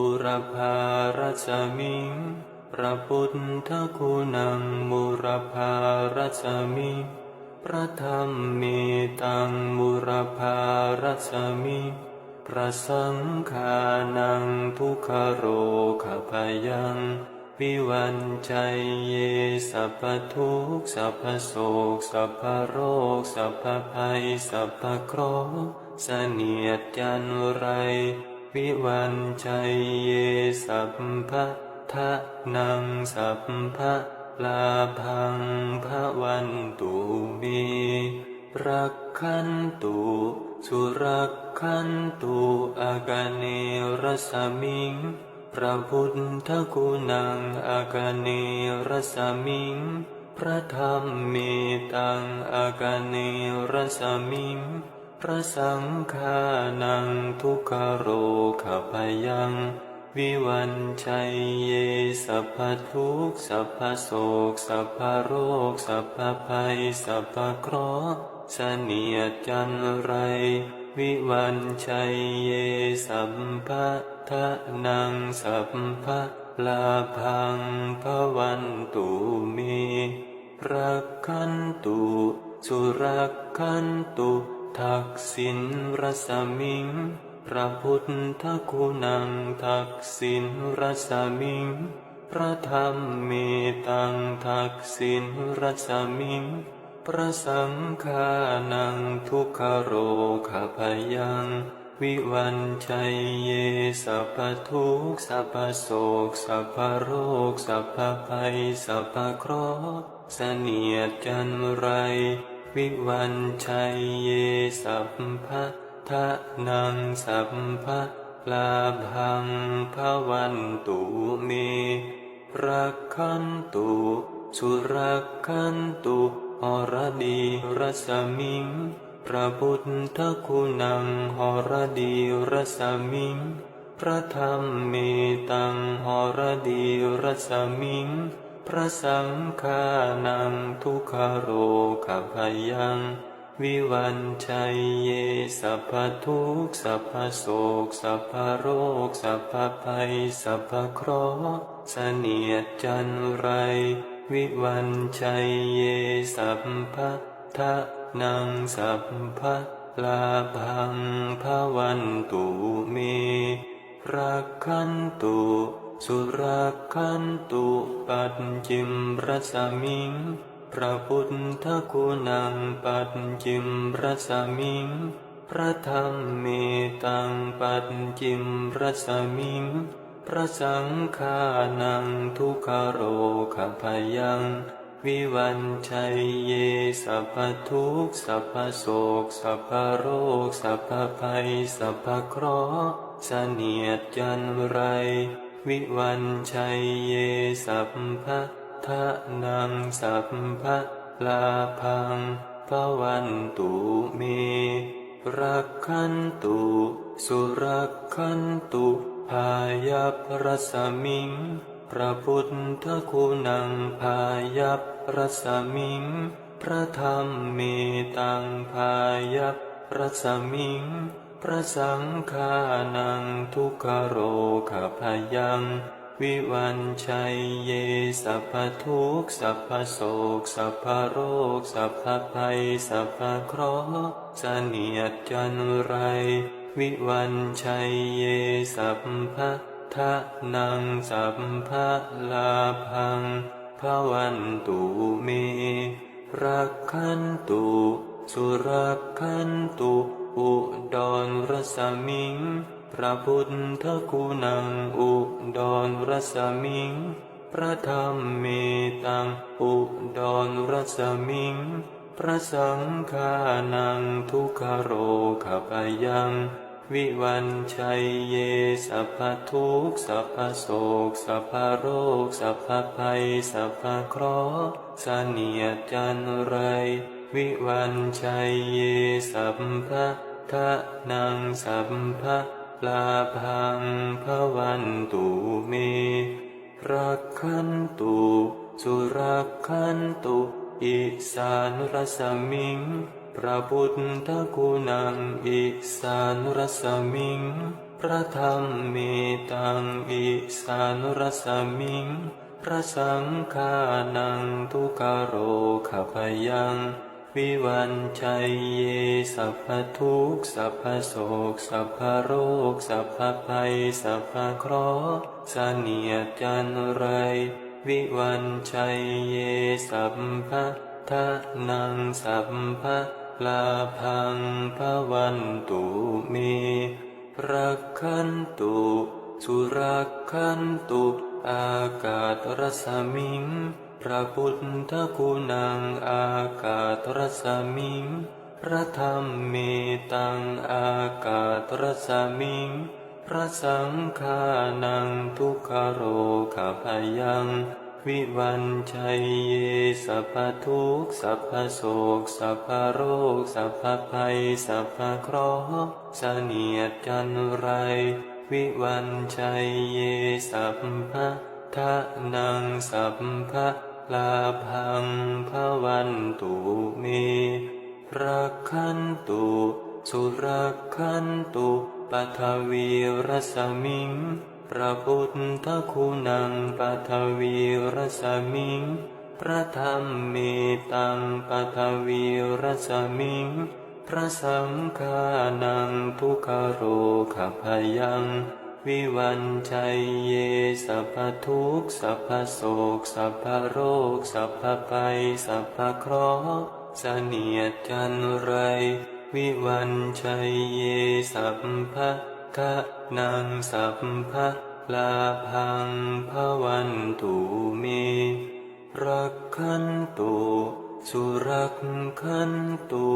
บุรพารัชมิงพระพุทธคุณังบุรพารัชมิงพระธรรมเมตังบุรพารัชมิงพระสังฆานังทุกขโรขพยังวิวันชัยเยสัพพทุกสัพพโศกสัพพโรคสัพพภัยสัพพเคราะห์เสนียดจันไร วิวันชัยเยสัพพะทะนังสัพพะลาพังพระวันตุมีรักขันตุสุรักขันตุอากาเนรสมิง พระพุทธคุณังอากาเนรสมิง พระธรรมเมตังอากาเนรสมิง พระสังฆานังทุกขโรขพยัง วิวันชัยเยสัพพทุกสัพพโศกสัพพโรคสัพพภัยสัพพเคราะห์เสนียจันไร วิวันชัยเยสัมภะทะนังสัพพะลาพังพวันตุเมรักขันตุสุรักขันตุ ทักษิณรสมิง พระพุทธคุณังทักษิณรสมิง พระธรรมเมตังทักษิณรสมิง พระสังฆานังทุกขโรขพยังวิวันชัยเยสัพพทุกสัพพโศกสัพพโรคสัพพภัยสัพพเคราะห์เสนียดจันไร วิวันชัยเยสัพพะทะนังสัพพะลาพังพระวันตุเม รักขันตุสุรักขันตุหรดีรสมิง พระพุทธคุณังหรดีรสมิง พระธรรมเมตังหรดีรสมิง พระสังฆานังทุกขโรขพยัง วิวันชัยเยสัพพทุกสัพพโศกสัพพโรคสัพพภัยสัพพเคราะห์เสนียดจันไร วิวันชัยเยสัพพะทะนังสัพพะลาพังพระวันตุเมรักขันตุ สุรักขันตุปัจจิมรสมิง พระพุทธคุณังปัจจิมรสมิง พระธรรมเมตังปัจจิมรสมิง พระสังฆานังทุกขโรขพยังวิวันชัยเยสัพพทุกสัพพโศกสัพพโรคสัพพภัยสัพพเคราะห์เสนียดจันไร วิวันชัยเยสัพพะทะนังสัพพะลาพังพระวันตุเม รักขันตุ สุรักขันตุพายัพรสมิง พระพุทธคุณังพายัพรสมิง พระธรรมเมตังพายัพรสมิง พระสังฆานังทุกขโรขพยัง วิวันชัยเยสัพพทุกสัพพโศกสัพพโรค สัพพภัย สัพพเคราะห์เสนียดจันไร วิวันชัยเยสัพพะทะนังสัพพะลาพังพวันตุเมรักขันตุ สุรักขันตุ อุดรรสมิง พระพุทธคุณัง อุดรรสมิง พระธรรมเมตัง อุดรรสมิง พระสังฆานังทุกขโรขพยัง วิวันชัยเยสัพพทุกสัพพโศกสัพพโรคสัพพภัยสัพพเคราะห์เนียจันไรวิวันชัยเยสัพพะ ทะนังสัพพะลาพังพวันตุเมรักขันตุสุรักขันตุอิสานรสมิง พระพุทธคุณังอิสานรสมิง พระธรรมเมตังอิสานุรสมิง พระสังฆานังทุกโรขพยัง วิวันชัยเยสัพพทุกสัพพโศกสัพพโรค สัพพภัย สัพพเคราะห์สเนียจันไร วิวันชัยเยสัพพะทะนังสัพพะลาพังพะวันตุเมรักขันตุสุรักขันตุ อากาศรสมิง พระพุทธคุณังอากาศรสมิง พระธรรมเมตังอากาศรสมิง พระสังฆานังทุกขโรขพยัง วิวันชัยเยสัพพทุกสัพพโศกสัพพโรคสัพพภัยสัพพเคราะห์เสนียดจันไร วิวันชัยเยสัพพะทะนังสัพพะ ลาพังพวันตุเมรักขันตุสุรักขันตุปัทวีรสมิงพระพุทธคุณังปัทวีรสมิงพระธรรมเมตังปัทวีรสมิงพระสังฆานังทุกขโรขพยัง วิวันชัยเยสัพพทุกสัพพโศกสัพพโรคสัพพภัยสัพพเคราะห์เสนียดจันไร วิวันชัยเยสัพพะทะนังสัพพะลาพังพวันตุเมรักขันตุสุรักขันตุ